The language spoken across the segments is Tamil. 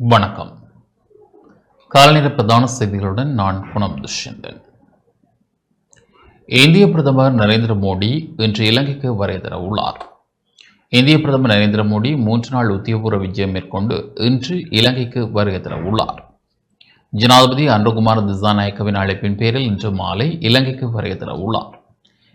வணக்கம். காலநிலை பிரதான செய்திகளுடன் நான் குணம் துஷ்யந்தன். இந்திய பிரதமர் நரேந்திர மோடி இன்று இலங்கைக்கு வரைதர உள்ளார் இந்திய பிரதமர் நரேந்திர மோடி மூன்று நாள் உத்தியோகபூர்வ விஜயம் மேற்கொண்டு இன்று இலங்கைக்கு வருகை உள்ளார் ஜனாதிபதி அன்பகுமார் திசாநாயக்கவின் அழைப்பின் பேரில் இன்று மாலை இலங்கைக்கு வருகை உள்ளார்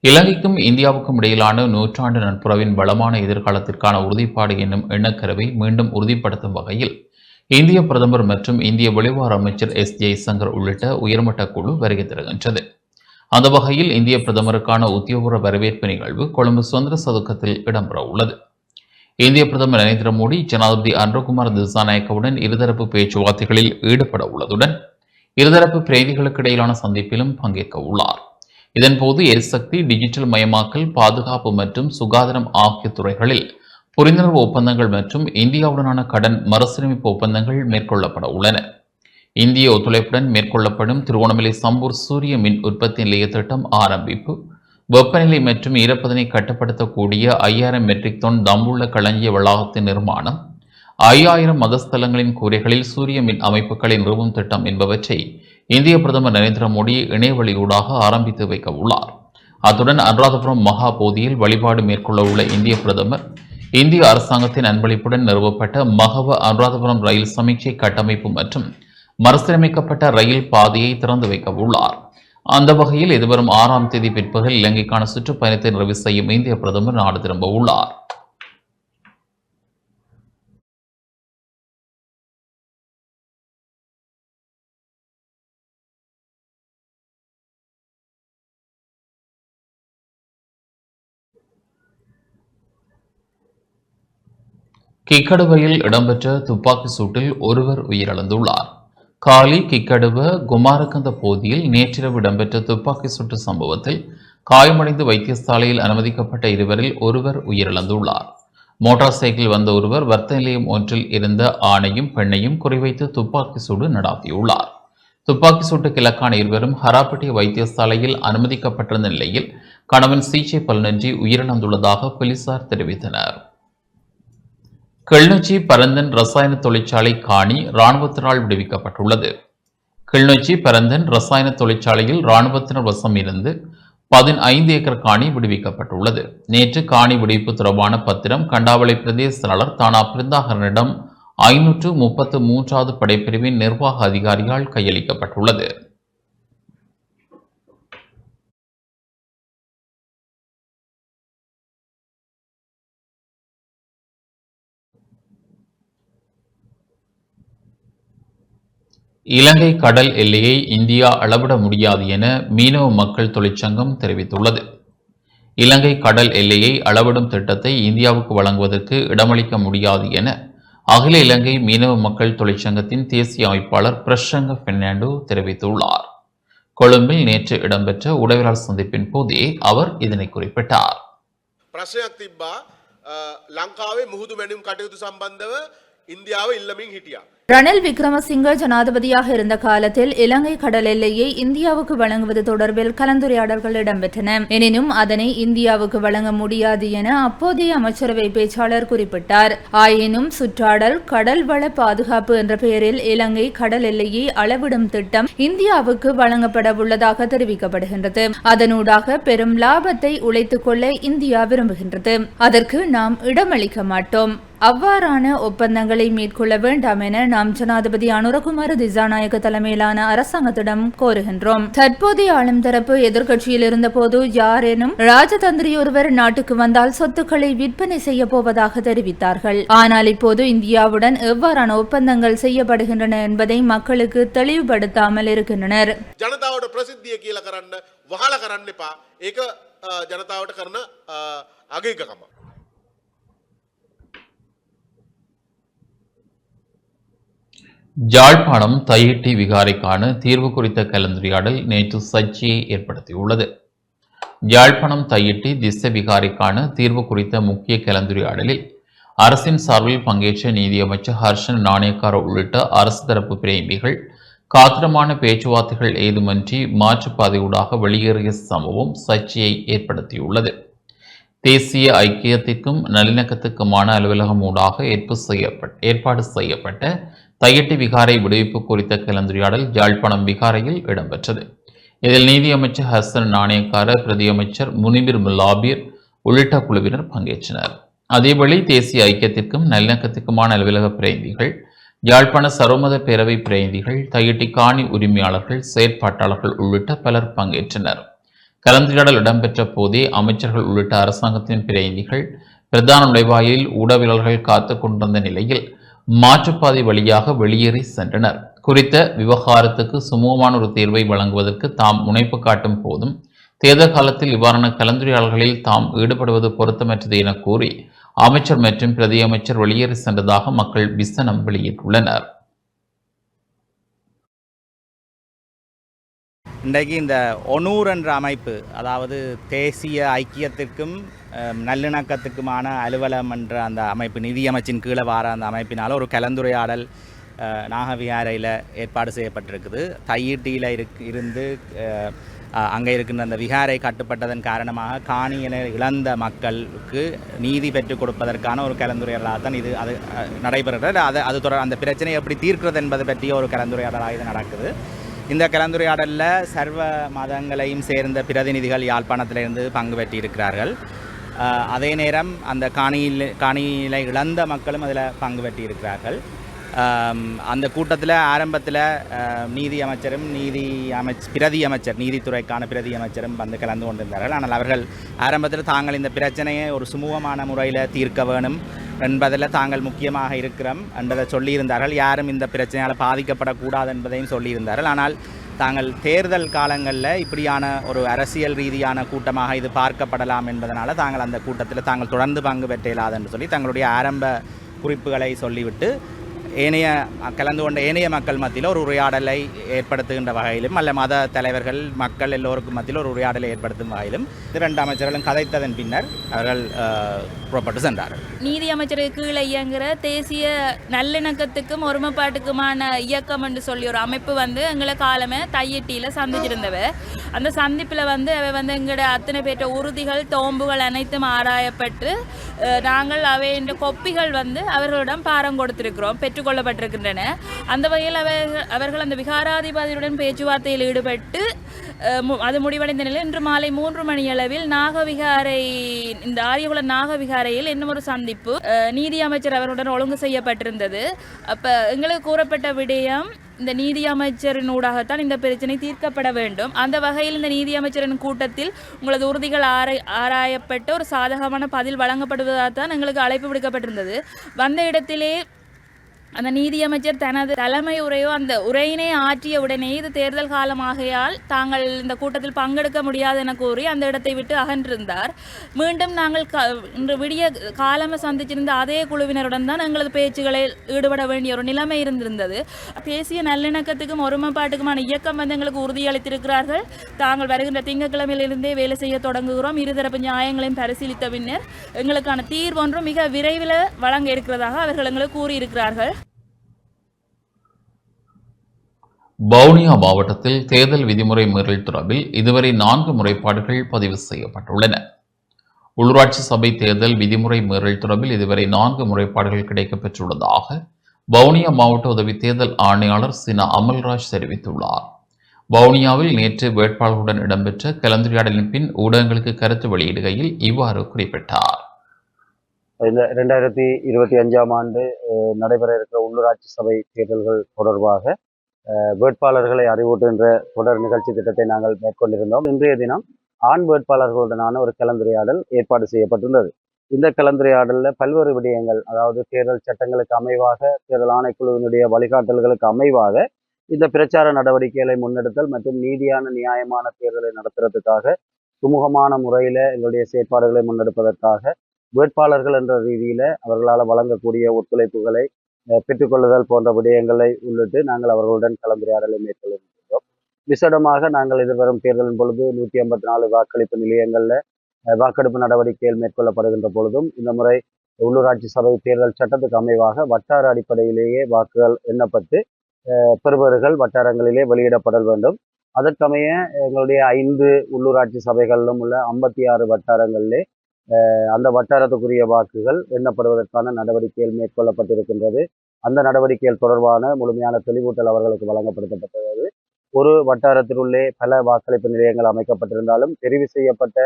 இலங்கைக்கும் இந்தியாவுக்கும் இடையிலான நூற்றாண்டு நட்புறவின் வளமான எதிர்காலத்திற்கான உறுதிப்பாடு என்னும் எண்ணக்கருவை மீண்டும் உறுதிப்படுத்தும் வகையில் இந்திய பிரதமர் மற்றும் இந்திய வெளிவார அமைச்சர் எஸ் ஜெய்சங்கர் உள்ளிட்ட உயர்மட்ட குழு வருகை தருகின்றது. அந்த வகையில் இந்திய பிரதமருக்கான உத்தியோகபூர்வ வரவேற்பு நிகழ்வு கொழும்பு சுதந்திர சதுக்கத்தில் இடம்பெற உள்ளது. இந்திய பிரதமர் நரேந்திர மோடி ஜனாதிபதி அன்ருகுமார் திசாநாயக்கவுடன் இருதரப்பு பேச்சுவார்த்தைகளில் ஈடுபட உள்ளதுடன் இருதரப்பு பிரதிகளுக்கு இடையிலான சந்திப்பிலும் பங்கேற்க உள்ளார். இதன்போது எரிசக்தி டிஜிட்டல் மயமாக்கல் பாதுகாப்பு மற்றும் சுகாதாரம் ஆகிய துறைகளில் புரிந்துணர்வு ஒப்பந்தங்கள் மற்றும் இந்தியாவுடனான கடன் மறுசீரமைப்பு ஒப்பந்தங்கள் மேற்கொள்ளப்பட உள்ளன. இந்திய ஒத்துழைப்புடன் மேற்கொள்ளப்படும் திருவோணமலை சம்பூர் சூரிய மின் உற்பத்தி நிலைய திட்டம் ஆரம்பிப்பு. வெப்பநிலை மற்றும் ஈரப்பதனை கட்டுப்படுத்தக்கூடிய ஐயாயிரம் மெட்ரிக் டன் தம்புள்ள களஞ்சிய வளாகத்தின் நிர்மாணம். ஐயாயிரம் மதஸ்தலங்களின் கூரைகளில் சூரிய மின் அமைப்புகளை நிறுவும் திட்டம் என்பவற்றை இந்திய பிரதமர் நரேந்திர மோடி இணையவழியூடாக ஆரம்பித்து வைக்க உள்ளார். அத்துடன் அனுராதபுரம் மகா போதியில் வழிபாடு மேற்கொள்ள உள்ள இந்திய பிரதமர் இந்திய அரசாங்கத்தின் அன்பளிப்புடன் நிறுவப்பட்ட மகவ அனுராதபுரம் ரயில் சமீட்சை கட்டமைப்பு மற்றும் மறுசீரமைக்கப்பட்ட ரயில் பாதையை திறந்து வைக்க உள்ளார். அந்த வகையில் எதிர்வரும் ஆறாம் தேதி பிற்பகல் இலங்கைக்கான சுற்றுப்பயணத்தை நிறைவு செய்யும் இந்திய பிரதமர் நாடு திரும்ப உள்ளார். கிக்கடுவையில் இடம்பெற்ற துப்பாக்கி சூட்டில் ஒருவர் உயிரிழந்துள்ளார். காலி கிக்கடுவ குமாரகந்த போதியில் நேற்றிரவு இடம்பெற்ற துப்பாக்கி சூட்டு சம்பவத்தில் காயமடைந்து வைத்தியசாலையில் அனுமதிக்கப்பட்ட இருவரில் ஒருவர் உயிரிழந்துள்ளார். மோட்டார் சைக்கிள் வந்த ஒருவர் வர்த்த நிலையம் ஒன்றில் இருந்த ஆணையும் பெண்ணையும் குறிவைத்து துப்பாக்கி சூடு நடாத்தியுள்ளார். துப்பாக்கி சூட்டு கிழக்கான இருவரும் ஹராப்பட்டி வைத்தியசாலையில் அனுமதிக்கப்பட்டிருந்த நிலையில் கணவன் சிகிச்சை பலனின்றி உயிரிழந்துள்ளதாக போலீசார் தெரிவித்தனர். கிளிநொச்சி பரந்தன் ரசாயன தொழிற்சாலை காணி இராணுவத்தினால் விடுவிக்கப்பட்டுள்ளது. கிளிநொச்சி பரந்தன் ரசாயன தொழிற்சாலையில் இராணுவத்தினர் வசம் இருந்து பதினைந்து ஏக்கர் காணி விடுவிக்கப்பட்டுள்ளது. நேற்று காணி விடுவிப்பு தொடர்பான பத்திரம் கண்டாவளை பிரதேச செயலாளர் தானா பிருந்தாகரனிடம் ஐநூற்று முப்பத்து மூன்றாவது படைப்பிரிவின் நிர்வாக அதிகாரியால் கையளிக்கப்பட்டுள்ளது. இலங்கை கடல் எல்லையை இந்தியா அளவிட முடியாது என மீனவ மக்கள் தொழிற்சங்கம் தெரிவித்துள்ளது. இலங்கை கடல் எல்லையை அளவிடும் திட்டத்தை இந்தியாவுக்கு வழங்குவதற்கு இடமளிக்க முடியாது என அகில இலங்கை மீனவ மக்கள் தொழிற்சங்கத்தின் தேசிய அமைப்பாளர் பிரசங்க பெர்னாண்டோ தெரிவித்துள்ளார். கொழும்பில் நேற்று இடம்பெற்ற உடவியலாளர் சந்திப்பின் போதே அவர் இதனை குறிப்பிட்டார். லங்காவை முகுது மெனும் கட்டயத்து சம்பந்தவ இந்தியாவை இல்லமின் ஹிட்டியா. ரணில் விக்ரமசிங்க ஜனாதிபதியாக இருந்த காலத்தில் இலங்கை கடல் எல்லையை இந்தியாவுக்கு வழங்குவது தொடர்பில் கலந்துரையாடல்கள் இடம்பெற்றன. எனினும் அதனை இந்தியாவுக்கு வழங்க முடியாது என அப்போதைய அமைச்சரவை பேச்சாளர் குறிப்பிட்டார். ஆயினும் சுற்றாடல் கடல் வள பாதுகாப்பு என்ற பெயரில் இலங்கை கடல் எல்லையை அளவிடும் திட்டம் இந்தியாவுக்கு வழங்கப்பட உள்ளதாக தெரிவிக்கப்படுகின்றது. அதனூடாக பெரும் லாபத்தை உழைத்துக் கொள்ள இந்தியா விரும்புகின்றது. அதற்கு நாம் இடமளிக்க மாட்டோம். அவ்வாறான ஒப்பந்தங்களை மேற்கொள்ள வேண்டாம் என நாம் ஜனாதிபதி அனுரகுமார திசாநாயக்க தலைமையிலான அரசாங்கத்திடம் கோருகின்றோம் தற்போதைய ஆளும் தரப்பு எதிர்க்கட்சியில் இருந்தபோது யாரேனும் ராஜதந்திரி ஒருவர் நாட்டுக்கு வந்தால் சொத்துக்களை விற்பனை செய்ய போவதாக தெரிவித்தார்கள் ஆனால் இப்போது இந்தியாவுடன் எவ்வாறான ஒப்பந்தங்கள் செய்யப்படுகின்றன என்பதை மக்களுக்கு தெளிவுபடுத்தாமல் இருக்கின்றனர் ජනතාවට ප්‍රසිද්ධිය කියල කරන්න වහල කරන්න එපා ඒක අ, ජනතාවට කරන අගේකකම. ஜாழ்ப்பாணம் தையிட்டி விகாரைக்கான தீர்வு குறித்த கலந்துரையாடல் நேற்று சர்ச்சையை ஏற்படுத்தியுள்ளது. யாழ்ப்பாணம் தையிட்டி திச விகாரைக்கான தீர்வு குறித்த முக்கிய கலந்துரையாடலில் அரசின் சார்பில் பங்கேற்ற நீதியமைச்சர் ஹர்ஷன் நாணயக்கார் உள்ளிட்ட அரசு தரப்பு பிரேமிகள் காத்திரமான பேச்சுவார்த்தைகள் ஏதுமன்றி மாற்றுப்பாதையூடாக வெளியேறிய சம்பவம் சர்ச்சையை ஏற்படுத்தியுள்ளது. தேசிய ஐக்கியத்திற்கும் நல்லிணக்கத்துக்குமான அலுவலகம் ஊடாக ஏற்பு செய்யப்பட்ட ஏற்பாடு செய்யப்பட்ட தையட்டி விகாரை விடுவிப்பு குறித்த கலந்துரையாடல் யாழ்ப்பாணம் விகாரையில் இடம்பெற்றது. இதில் நீதியமைச்சர் ஹசன் நாணயக்காரர் பிரதியமைச்சர் முனிபிர் முல்லாபீர் உள்ளிட்ட குழுவினர் பங்கேற்றனர். அதேபடி தேசிய ஐக்கியத்திற்கும் நல்லிணக்கத்திற்குமான அலுவலக பிரதிநிதிகள் யாழ்ப்பாண சர்வமத பேரவை பிரதிநிதிகள் தையட்டி காணி உரிமையாளர்கள் செயற்பாட்டாளர்கள் உள்ளிட்ட பலர் பங்கேற்றனர். கலந்துரையாடல் இடம்பெற்ற போதே அமைச்சர்கள் உள்ளிட்ட அரசாங்கத்தின் பிரதிநிதிகள் பிரதான நுழைவாயிலில் ஊடவிரல்கள் காத்து கொண்டிருந்த நிலையில் மாற்றுப்பாதை வழியாக வெளியேறி சென்றனர். குறித்த விவகாரத்துக்கு சுமூகமான ஒரு தீர்வை வழங்குவதற்கு தாம் முனைப்பு காட்டும் போதும் தேர்தல் காலத்தில் இவ்வாறான கலந்துரையாடல்களில் தாம் ஈடுபடுவது பொருத்தமற்றது என கூறி அமைச்சர் மற்றும் பிரதி அமைச்சர் வெளியேறி சென்றதாக மக்கள் விசனம் வெளியிட்டுள்ளனர். இன்றைக்கு இந்த ஒனூர் என்ற அமைப்பு அதாவது தேசிய ஐக்கியத்திற்கும் நல்லிணக்கத்துக்குமான அலுவலம் என்ற அந்த அமைப்பு நிதியமைச்சின் கீழே வார அந்த அமைப்பினால் ஒரு கலந்துரையாடல் நாகவிகாரையில் ஏற்பாடு செய்யப்பட்டிருக்குது. தையீட்டியில் இருக் இருந்து அங்கே இருக்கின்ற அந்த விகாரை கட்டுப்பட்டதன் காரணமாக காணியினை இழந்த மக்களுக்கு நீதி பெற்றுக் கொடுப்பதற்கான ஒரு கலந்துரையாடலாக தான் இது அது நடைபெறுகிறது. அது அது தொடர் அந்த பிரச்சனையை எப்படி தீர்க்கிறது என்பது பற்றிய ஒரு கலந்துரையாடலாக இது நடக்குது. இந்த கலந்துரையாடலில் சர்வ மதங்களையும் சேர்ந்த பிரதிநிதிகள் யாழ்ப்பாணத்திலிருந்து பங்கு பெற்றிருக்கிறார்கள். அதே நேரம் அந்த காணியில் காணியில இழந்த மக்களும் அதில் பங்கு பெற்றிருக்கிறார்கள். அந்த கூட்டத்தில் ஆரம்பத்தில் நீதி அமைச்சரும் நீதி அமைச் பிரதி அமைச்சர் நீதித்துறைக்கான பிரதி அமைச்சரும் வந்து கலந்து கொண்டிருந்தார்கள். ஆனால் அவர்கள் ஆரம்பத்தில் தாங்கள் இந்த பிரச்சனையை ஒரு சுமூகமான முறையில் தீர்க்க வேணும். என்பதில் தாங்கள் முக்கியமாக இருக்கிறோம் என்பதை சொல்லியிருந்தார்கள். யாரும் இந்த பிரச்சனையால் பாதிக்கப்படக்கூடாது என்பதையும் சொல்லியிருந்தார்கள். ஆனால் தாங்கள் தேர்தல் காலங்களில் இப்படியான ஒரு அரசியல் ரீதியான கூட்டமாக இது பார்க்கப்படலாம் என்பதனால் தாங்கள் அந்த கூட்டத்தில் தாங்கள் தொடர்ந்து பங்கு பெற்ற இயலாது என்று சொல்லி தங்களுடைய ஆரம்ப குறிப்புகளை சொல்லிவிட்டு ஏனைய கலந்து கொண்ட ஏனைய மக்கள் மத்தியில் ஒரு உரையாடலை ஏற்படுத்துகின்ற வகையிலும் அல்ல மத தலைவர்கள் மக்கள் எல்லோருக்கும் மத்தியில் ஒரு உரையாடலை ஏற்படுத்தும் வகையிலும் இரண்டு அமைச்சர்களும் கதைத்ததன் பின்னர் அவர்கள் புறப்பட்டு சென்றார்கள். நீதி அமைச்சருக்கு கீழே இயங்குகிற தேசிய நல்லிணக்கத்துக்கும் ஒருமைப்பாட்டுக்குமான இயக்கம் என்று சொல்லி ஒரு அமைப்பு வந்து எங்களை காலமே தையட்டியில் சந்திச்சிருந்தவ அந்த சந்திப்பில் வந்து அவை வந்து எங்களோட அத்தனை பேற்ற உறுதிகள் தோம்புகள் அனைத்தும் ஆராயப்பட்டு நாங்கள் அவையின் கொப்பிகள் வந்து அவர்களிடம் பாரம் கொடுத்திருக்கிறோம். பெற்றுக்கொள்ளப்பட்டிருக்கின்றன அந்த வகையில் அவர்கள் அவர்கள் அந்த விகாராதிபதியுடன் பேச்சுவார்த்தையில் ஈடுபட்டு மு- அது முடிவடைந்த நிலையில் இன்று மாலை மூன்று மணியளவில் நாகவிகாரை இந்த ஆரியகுல நாகவிகாரையில் இன்னும் ஒரு சந்திப்பு நீதி அமைச்சர் அவருடன் ஒழுங்கு செய்யப்பட்டிருந்தது. அப்போ எங்களுக்கு கூறப்பட்ட விடயம் இந்த நீதி அமைச்சரின் ஊடாகத்தான் இந்த பிரச்சனை தீர்க்கப்பட வேண்டும். அந்த வகையில் இந்த நீதி அமைச்சரின் கூட்டத்தில் உங்களது உறுதிகள் ஆராய் ஆராயப்பட்டு ஒரு சாதகமான பதில் வழங்கப்படுவதாக தான் எங்களுக்கு அழைப்பு விடுக்கப்பட்டிருந்தது. வந்த இடத்திலே அந்த நீதியமைச்சர் தனது தலைமை உரையோ அந்த உரையினை ஆற்றிய உடனே இது தேர்தல் காலமாகையால் தாங்கள் இந்த கூட்டத்தில் பங்கெடுக்க முடியாது என கூறி அந்த இடத்தை விட்டு அகன்றிருந்தார். மீண்டும் நாங்கள் க இன்று விடிய காலமை சந்திச்சிருந்த அதே குழுவினருடன் தான் எங்களது பேச்சுகளில் ஈடுபட வேண்டிய ஒரு நிலைமை இருந்திருந்தது. தேசிய நல்லிணக்கத்துக்கும் ஒருமைப்பாட்டுக்குமான இயக்கம் வந்து எங்களுக்கு உறுதியளித்திருக்கிறார்கள். தாங்கள் வருகின்ற திங்கட்கிழமையிலிருந்தே வேலை செய்ய தொடங்குகிறோம். இருதரப்பு நியாயங்களையும் பரிசீலித்த பின்னர் எங்களுக்கான தீர்வொன்றும் மிக விரைவில் வழங்க இருக்கிறதாக அவர்கள் எங்களுக்கு கூறியிருக்கிறார்கள். வவுனியா மாவட்டத்தில் தேர்தல் விதிமுறை மீறல் தொடர்பில் இதுவரை நான்கு முறைப்பாடுகள் பதிவு செய்யப்பட்டுள்ளன. உள்ளூராட்சி சபை தேர்தல் விதிமுறை மீறல் தொடர்பில் இதுவரை நான்கு முறைப்பாடுகள் கிடைக்கப்பெற்றுள்ளதாக வவுனியா மாவட்ட உதவி தேர்தல் ஆணையாளர் சினா அமல்ராஜ் தெரிவித்துள்ளார். வவுனியாவில் நேற்று வேட்பாளர்களுடன் இடம்பெற்ற கலந்துரையாடலின் பின் ஊடகங்களுக்கு கருத்து வெளியிடுகையில் இவ்வாறு குறிப்பிட்டார். இந்த ரெண்டாயிரத்தி இருபத்தி அஞ்சாம் ஆண்டு நடைபெற இருக்கிற உள்ளூராட்சி சபை தேர்தல்கள் தொடர்பாக வேட்பாளர்களை அறிவூட்டுகின்ற தொடர் நிகழ்ச்சி திட்டத்தை நாங்கள் மேற்கொண்டிருந்தோம். இன்றைய தினம் ஆண் வேட்பாளர்களுடனான ஒரு கலந்துரையாடல் ஏற்பாடு செய்யப்பட்டுள்ளது. இந்த கலந்துரையாடலில் பல்வேறு விடயங்கள் அதாவது தேர்தல் சட்டங்களுக்கு அமைவாக தேர்தல் ஆணைக்குழுவினுடைய வழிகாட்டல்களுக்கு அமைவாக இந்த பிரச்சார நடவடிக்கைகளை முன்னெடுத்தல் மற்றும் நீதியான நியாயமான தேர்தலை நடத்துறதுக்காக சுமூகமான முறையில் எங்களுடைய செயற்பாடுகளை முன்னெடுப்பதற்காக வேட்பாளர்கள் என்ற ரீதியில் அவர்களால் வழங்கக்கூடிய ஒத்துழைப்புகளை பெற்றுக்கொள்ளுதல் போன்ற விடயங்களை உள்ளிட்டு நாங்கள் அவர்களுடன் கலந்துரையாடலை மேற்கொள்கின்றோம். விசேடமாக நாங்கள் எதிர்வரும் தேர்தலின் பொழுது நூற்றி ஐம்பத்தி நாலு வாக்களிப்பு நிலையங்களில் வாக்கெடுப்பு நடவடிக்கைகள் மேற்கொள்ளப்படுகின்ற பொழுதும் இந்த முறை உள்ளூராட்சி சபை தேர்தல் சட்டத்துக்கு அமைவாக வட்டார அடிப்படையிலேயே வாக்குகள் எண்ணப்பட்டு பெறுபவர்கள் வட்டாரங்களிலே வெளியிடப்பட வேண்டும். அதற்கமைய எங்களுடைய ஐந்து உள்ளூராட்சி சபைகளிலும் உள்ள ஐம்பத்தி ஆறு வட்டாரங்களிலே அந்த வட்டாரத்துக்குரிய வாக்குகள் எண்ணப்படுவதற்கான நடவடிக்கைகள் மேற்கொள்ளப்பட்டிருக்கின்றது. அந்த நடவடிக்கைகள் தொடர்பான முழுமையான தெளிவூட்டல் அவர்களுக்கு வழங்கப்படுத்தப்பட்டது. ஒரு வட்டாரத்திலுள்ளே பல வாக்களிப்பு நிலையங்கள் அமைக்கப்பட்டிருந்தாலும் தெரிவு செய்யப்பட்ட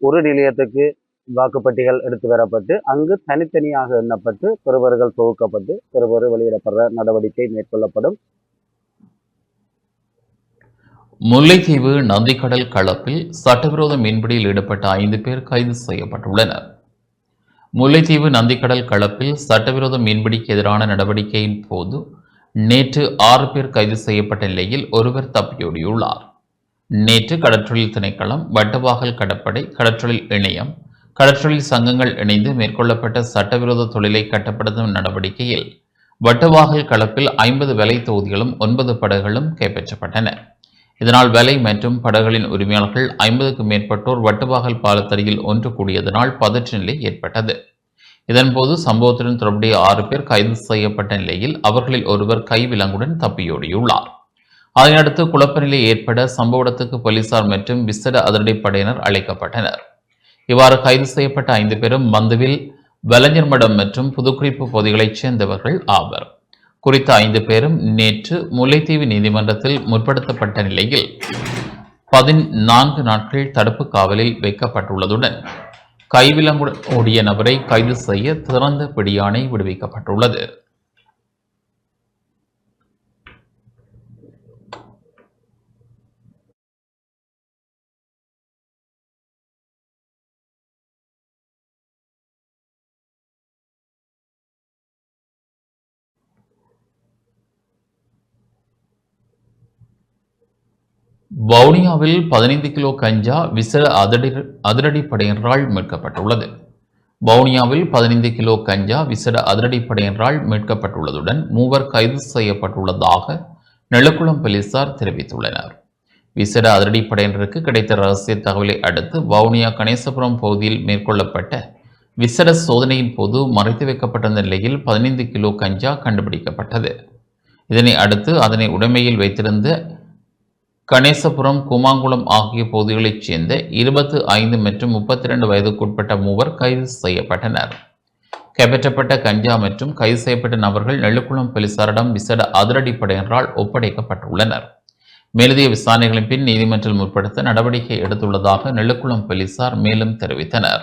ஒரு நிலையத்துக்கு வாக்குப்பட்டிகள் எடுத்து வரப்பட்டு அங்கு தனித்தனியாக எண்ணப்பட்டு பெறுவர்கள் தொகுக்கப்பட்டு பெறுவர் வெளியிடப்படுற நடவடிக்கை மேற்கொள்ளப்படும். முல்லைத்தீவு நந்திக்கடல் களப்பில் சட்டவிரோத மீன்பிடியில் ஈடுபட்ட ஐந்து பேர் கைது செய்யப்பட்டுள்ளனர். முல்லைத்தீவு நந்திக்கடல் களப்பில் சட்டவிரோத மீன்பிடிக்கு எதிரான நடவடிக்கையின் போது நேற்று ஆறு பேர் கைது செய்யப்பட்ட நிலையில் ஒருவர் தப்பியோடியுள்ளார். நேற்று கடற்றொழில் திணைக்களம் வட்டவாகல் கடற்படை கடற்றொழில் இணையம் கடற்றொழில் சங்கங்கள் இணைந்து மேற்கொள்ளப்பட்ட சட்டவிரோத தொழிலை கட்டுப்படுத்தும் நடவடிக்கையில் வட்டவாகல் களப்பில் ஐம்பது விலை தொகுதிகளும் ஒன்பது படகுகளும் கைப்பற்றப்பட்டன. இதனால் விலை மற்றும் படகுகளின் உரிமையாளர்கள் ஐம்பதுக்கும் மேற்பட்டோர் வட்டுவாகல் பாலத்தடியில் ஒன்று கூடியதனால் பதற்ற நிலை ஏற்பட்டது. இதன்போது சம்பவத்துடன் தொடர்புடைய ஆறு பேர் கைது செய்யப்பட்ட நிலையில் அவர்களில் ஒருவர் கைவிலங்குடன் தப்பியோடியுள்ளார். அதனையடுத்து குழப்ப நிலை ஏற்பட சம்பவ இடத்துக்கு போலீசார் மற்றும் விசேட அதிரடிப்படையினர் அழைக்கப்பட்டனர். இவ்வாறு கைது செய்யப்பட்ட ஐந்து பேரும் மந்துவில் வலஞ்சர்மடம் மற்றும் புதுக்குறிப்பு பகுதிகளைச் சேர்ந்தவர்கள் ஆவர். குறித்த ஐந்து பேரும் நேற்று முல்லைத்தீவு நீதிமன்றத்தில் முற்படுத்தப்பட்ட நிலையில் பதினான்கு நாட்கள் தடுப்பு காவலில் வைக்கப்பட்டுள்ளதுடன் கைவிலங்குடன் ஓடிய நபரை கைது செய்ய திறந்த பிடியாணை விடுவிக்கப்பட்டுள்ளது. வவுனியாவில் பதினைந்து கிலோ கஞ்சா விசேட அதிரடி அதிரடிப்படையினரால் மீட்கப்பட்டுள்ளது. வவுனியாவில் பதினைந்து கிலோ கஞ்சா விசேட அதிரடிப்படையினரால் மீட்கப்பட்டுள்ளதுடன் மூவர் கைது செய்யப்பட்டுள்ளதாக நெழுக்குளம் போலீசார் தெரிவித்துள்ளனர். விசேட அதிரடிப்படையினருக்கு கிடைத்த ரகசிய தகவலை அடுத்து வவுனியா கணேசபுரம் பகுதியில் மேற்கொள்ளப்பட்ட விசேட சோதனையின் போது மறைத்து வைக்கப்பட்டிருந்த நிலையில் பதினைந்து கிலோ கஞ்சா கண்டுபிடிக்கப்பட்டது. இதனை அடுத்து அதனை உடைமையில் வைத்திருந்த கணேசபுரம் கூமாங்குளம் ஆகிய பகுதிகளைச் சேர்ந்த இருபத்து ஐந்து மற்றும் முப்பத்தி இரண்டு வயதுக்குட்பட்ட மூவர் கைது செய்யப்பட்டனர். கைப்பற்றப்பட்ட கஞ்சா மற்றும் கைது செய்யப்பட்ட நபர்கள் நெல்லுக்குளம் போலீசாரிடம் விசேட அதிரடிப்படையினரால் ஒப்படைக்கப்பட்டுள்ளனர். மேலதிக விசாரணைகளின் பின் நீதிமன்றம் முற்படுத்த நடவடிக்கை எடுத்துள்ளதாக நெல்லுக்குளம் போலீசார் மேலும் தெரிவித்தனர்.